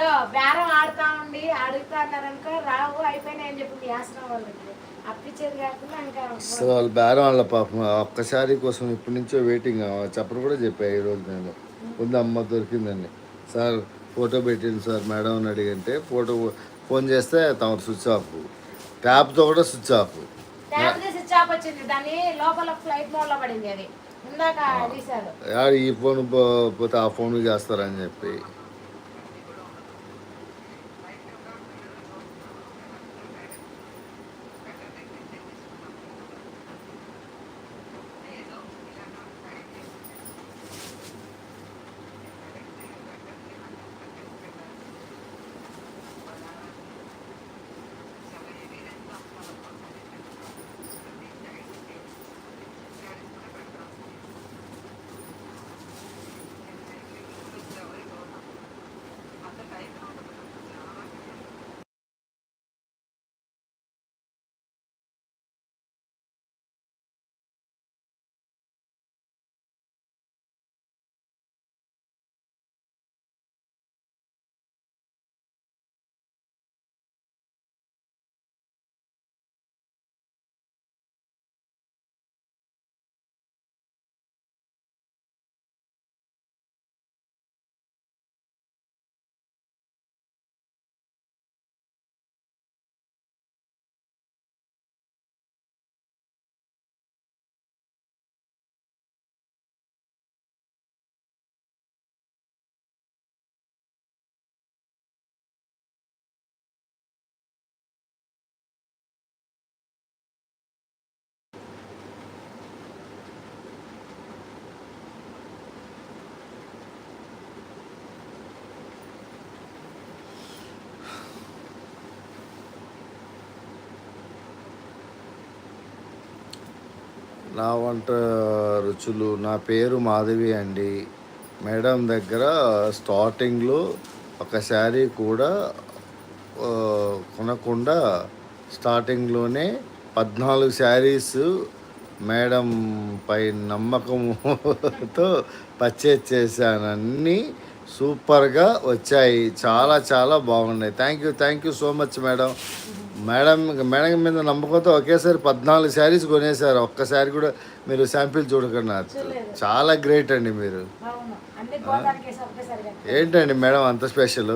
దో బేరం ఆడుతా ఉండి అడుగుతా అన్నారనుకో రావు అయిపోయినాయి అని చెప్పి ఆశ్రమం వాళ్ళకి అప్పించేది కాకుండా ఇంకా సో వాళ్ళు బేరం వాళ్ళ పాపం. ఒక్క శారీ కోసం ఇప్పటి నుంచో వెయిటింగ్ చెప్పను కూడా చెప్పా ఈరోజు నేను. ఉంది అమ్మ దొరికిందని సార్ ఫోటో పెట్టింది సార్ మేడం అని అడిగంటే ఫోటో ఫోన్ చేస్తే తమ స్విచ్ ఆఫ్. ట్యాప్తో కూడా స్విచ్ ఆఫ్. వచ్చింది. దాన్ని లోపల ఫ్లైట్ మోడ్లో పడింది అది. ఇందాక తీశారు. యాడ ఈ ఫోన్ పోతే ఆ ఫోన్ చేస్తారని చెప్పి. నా వంట రుచులు నా పేరు మాధవి అండి. మేడం దగ్గర స్టార్టింగ్లో ఒక శారీ కూడా కొనకుండా స్టార్టింగ్లోనే పద్నాలుగు శారీస్ మేడం పై నమ్మకంతో పర్చేజ్ చేశాను. అన్నీ సూపర్గా వచ్చాయి. చాలా చాలా బాగున్నాయి. Thank you thank you so much madam. Madam madam మీద నమ్మకంతో ఒకేసారి పద్నాలుగు శారీస్ కొనేసారు ఒక్క శారీ కూడా మీరు శాంపిల్ చూడకుండా. చాలా గ్రేట్ అండి మీరు. ఏంటండి మేడం అంత స్పెషల్?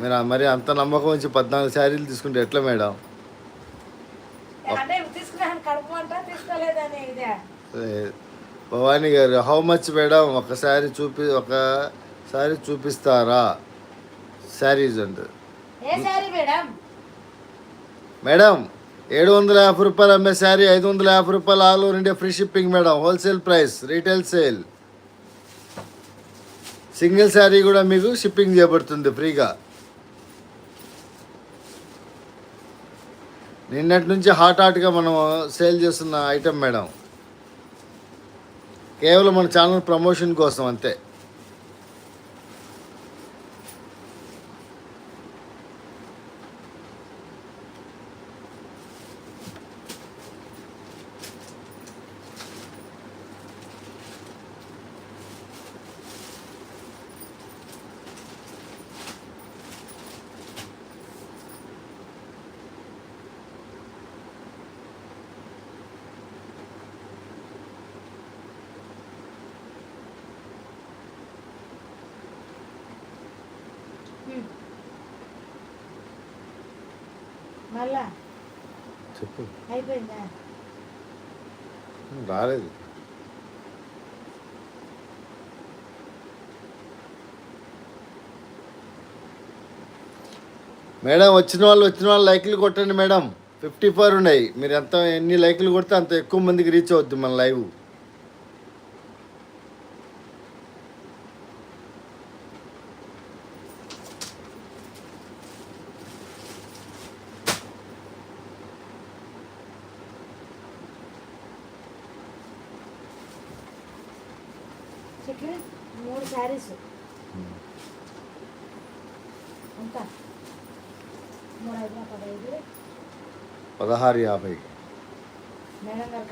మీరు మరి అంత నమ్మకం వచ్చి పద్నాలుగు శారీలు తీసుకుంటే ఎట్లా మేడం? అంటే అంటా భవానీ గారు హౌ మచ్ మేడం? ఒకసారి చూపి ఒకసారి చూపిస్తారా? శారీస్ అండి. ఏ సారీ మేడం? మేడం ఏడు వందల యాభై రూపాయలు అమ్మే శారీ ఐదు వందల యాభై రూపాయలు all over India free shipping madam. Wholesale price retail sale. Single sari కూడా మీకు షిప్పింగ్ చేయబడుతుంది ఫ్రీగా. నిన్నటి నుంచి హాట్ హాట్గా మనం సేల్ చేస్తున్న ఐటెం మేడం. కేవలం మన ఛానల్ ప్రమోషన్ కోసం అంతే. మళ్ళా? చెప్పు. అయిపోయిందా? రాలేదు. మేడం వచ్చిన వాళ్ళు వచ్చిన వాళ్ళు లైక్లు కొట్టండి మేడం. ఫిఫ్టీ ఫోర్ ఉన్నాయి. మీరు ఎంత ఎన్ని లైక్లు కొడితే అంత ఎక్కువ మందికి రీచ్ అవుద్ది మన లైవ్. చెట్లు మూడు శారీస్. ఎంత మూడు ఐదు పదహైదు. పదహారు యాభై. మేడం గారు